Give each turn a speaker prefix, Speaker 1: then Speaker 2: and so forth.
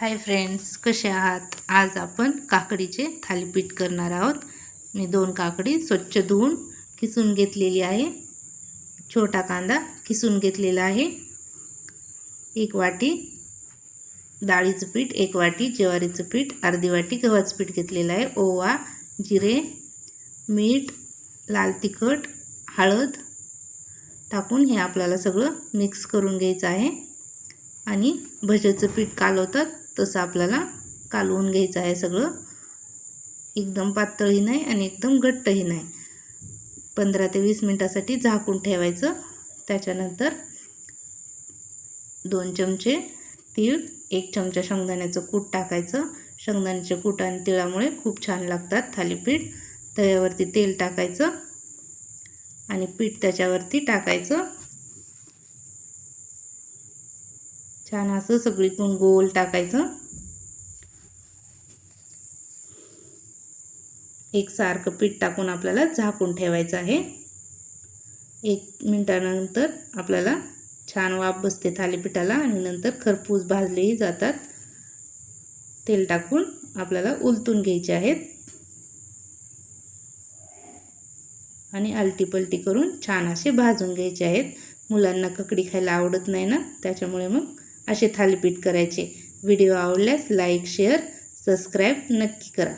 Speaker 1: Hi friends कसे आहात? आज आपण काकडीचे थालीपीठ करणार आहोत. मी दोन काकडी स्वच्छ धुवून किसून घेतलेली आहे. छोटा कांदा किसून घेतलेला आहे. एक वाटी डाळीचं पीठ एक वाटी ज्वारीचं पीठ अर्धी वाटी गव्हाचं पीठ घेतलेलं आहे. ओवा जिरे मीठ लाल तिखट हळद टाकून हे आपल्याला सगळं मिक्स करून घ्यायचं आहे. आणि भज्याचं पीठ कालवतात तसं आपल्याला कालवून घ्यायचं आहे सगळं. एकदम पातळही नाही आणि एकदम घट्टही नाही. पंधरा ते वीस मिनटासाठी झाकून ठेवायचं. त्याच्यानंतर दोन चमचे तीळ एक चमचा शेंगदाण्याचं कूट टाकायचं. शेंगदाण्याचे कूट आणि तिळामुळे खूप छान लागतात थालीपीठ. तव्यावरती तेल टाकायचं आणि पीठ त्याच्यावरती टाकायचं. छान असं सगळीकडून गोल टाकायचं. एक सारखं पीठ टाकून आपल्याला झाकून ठेवायचं आहे. एक मिनटानंतर आपल्याला छान वाफ बसते थालीपीठाला आणि नंतर खरपूस भाजलेही जातात. तेल टाकून आपल्याला उलटून घ्यायचे आहेत. आणि आलटी पलटी करून छान असे भाजून घ्यायचे आहेत. मुलांना ककडी खायला आवडत नाही ना त्याच्यामुळे मग असे थालीपीठ करायचे. व्हिडिओ आवडल्यास लाईक शेअर सबस्क्राईब नक्की करा.